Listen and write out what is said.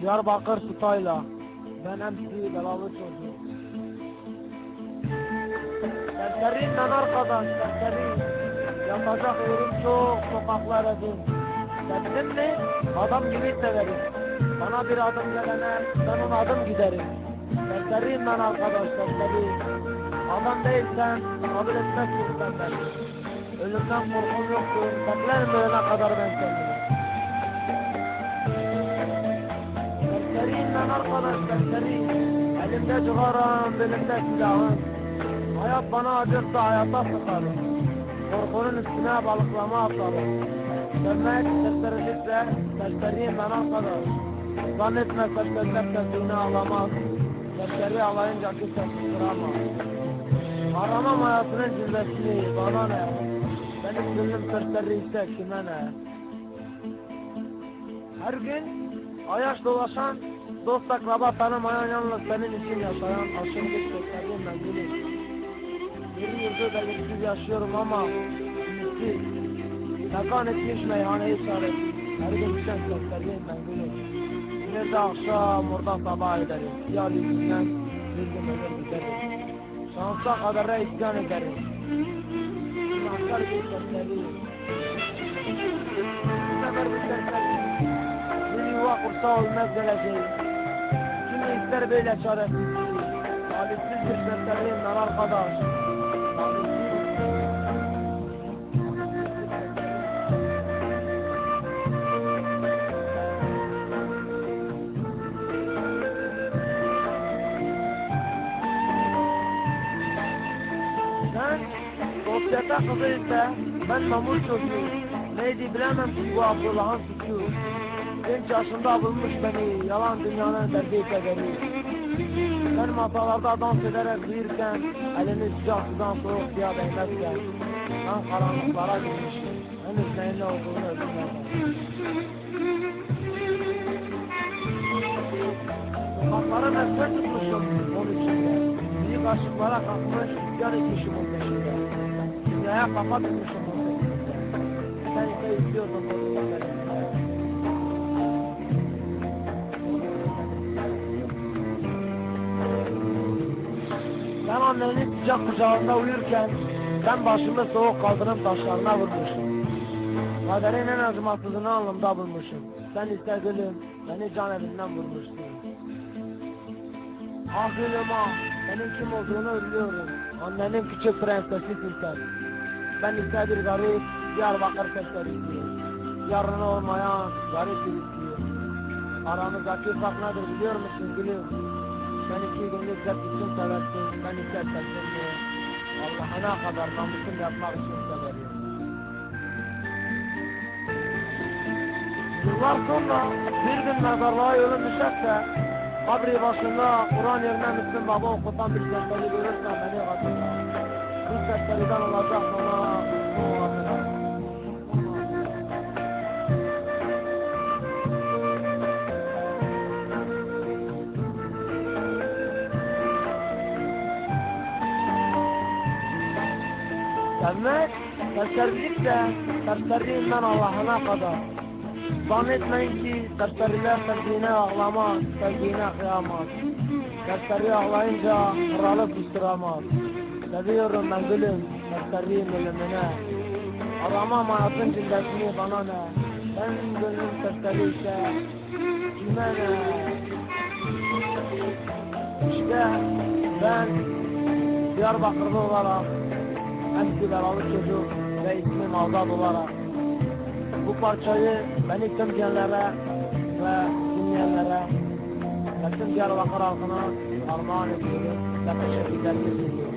Diyarbakır Sutayla. Ben MC belalı çocuğum. Serseriyim ben arkadaş, serseriyim. Yapacak yerim çok, sokaklar edin. Sevdim mi, adam gibi severim. Bana bir adım gelene, ben on adım giderim. Serseriyim ben arkadaş, serseriyim. Adam değilsen, kabul etmezsin sen beni. Ölümden korkum yoktur, beklerim ölene kadar ben seni. Ben arkadaş, serseriyim. Elimde cigaram, belimde silahım. Hayat bana acırsa hayata sıkarım. Korkunun üstüne balıklama atarım. Dönmek sersericilikle serseriyim ben arkadaş. Zannetme serseriler serserini ağlamaz. Serseri ağlayınca kimse susturamaz. Aramam hayatının cilvesini, bana ne? Benim gönlüm serseri ise kime ne? Her gün ayaş dolaşan, dost akraba tanımayan yalnız senin için yaşayan aşırı bir serseriyim ben gülüm. Bir yıldır belirsiz yaşıyorum ama ümitsiz. Mekan etmiş meyhaneyi çağırıp her gün düşen serseriyim ben gülüm. Yine de akşam oradan sabah ederim. Yar yüzünden bir gün ölür giderim. Şansa kadara isyan ederim. İnançlar bir serseriyim. Bu sefer bir serseriyim. Bir yuva kursa olmaz geleceğim. İster böyle çaresiz. Talipsiz bir ben arkadaş. Sen sosyete kızıysa ben mamur çocuğu. Neydi bilemem ki bu Abdullah'ın suçu. Genç yaşında bulmuş beni, yalan dünyanın derdiyse beni. Ben masalarda dans ederek yürürken, elini sıcak sudan soğuk suya değmezken, ben karanlıklara girmişim. Henüz neyin ne olduğunu öğrenmedim. Sokakları mesle tutmuşum onun içinde. Büyük aşıklara kalkmış, yan etmişim onun peşinde. Dünyaya kafa tutmuşum onun peşinde. Sen ise izliyorsun onun peşinde. Ben annenin sıcak kucağında uyurken ben başımı soğuk kaldırım taşlarına vurmuşum. Kaderin en acımasızını alnımda bulmuşum. Sen ise beni can evinden vurmuşsun. Ah gülüm ah, senin kim olduğunu biliyorum. Annenin küçük prensesisin sen. Ben ise bir garip, Diyarbakır seçeriyim. Yarını olmayan garip bir istiyor. Aramızdaki fark nedir biliyor musun gülüm? Sen iki zevk için seversin, ben ise sersemi. Allah'ına kadar namusum yapmak için severim. Yıllar sonra bir gün mezarlığa yolun düşerse, kabri başında Kur'an yerine Müslüm Baba okutan bir serseri görürsen beni hatırla. Bu serseriden olacak sana bu hatıra. Sevmek, serserilik de serseriyim ben Allah'ına kadar. Zannetmeyin ki serseriler sevdiğine ağlamaz, sevdiğine kıyamaz. Serseri ağlayınca kralı susturamaz. Seviyorum ben gülüm, serseriyim ölümüne. Aramam hayatın cillesini bana ne? Ben gönlüm serseri ise kime ne? İşte ben Diyarbakırlı olarak hem belalı çocuk ve ismim Azad olarak bu parçayı beni tüm genlere ve dinleyenlere ve tüm Diyarbakır halkına armağan ediyorum ve teşekkürlerimi sunuyorum.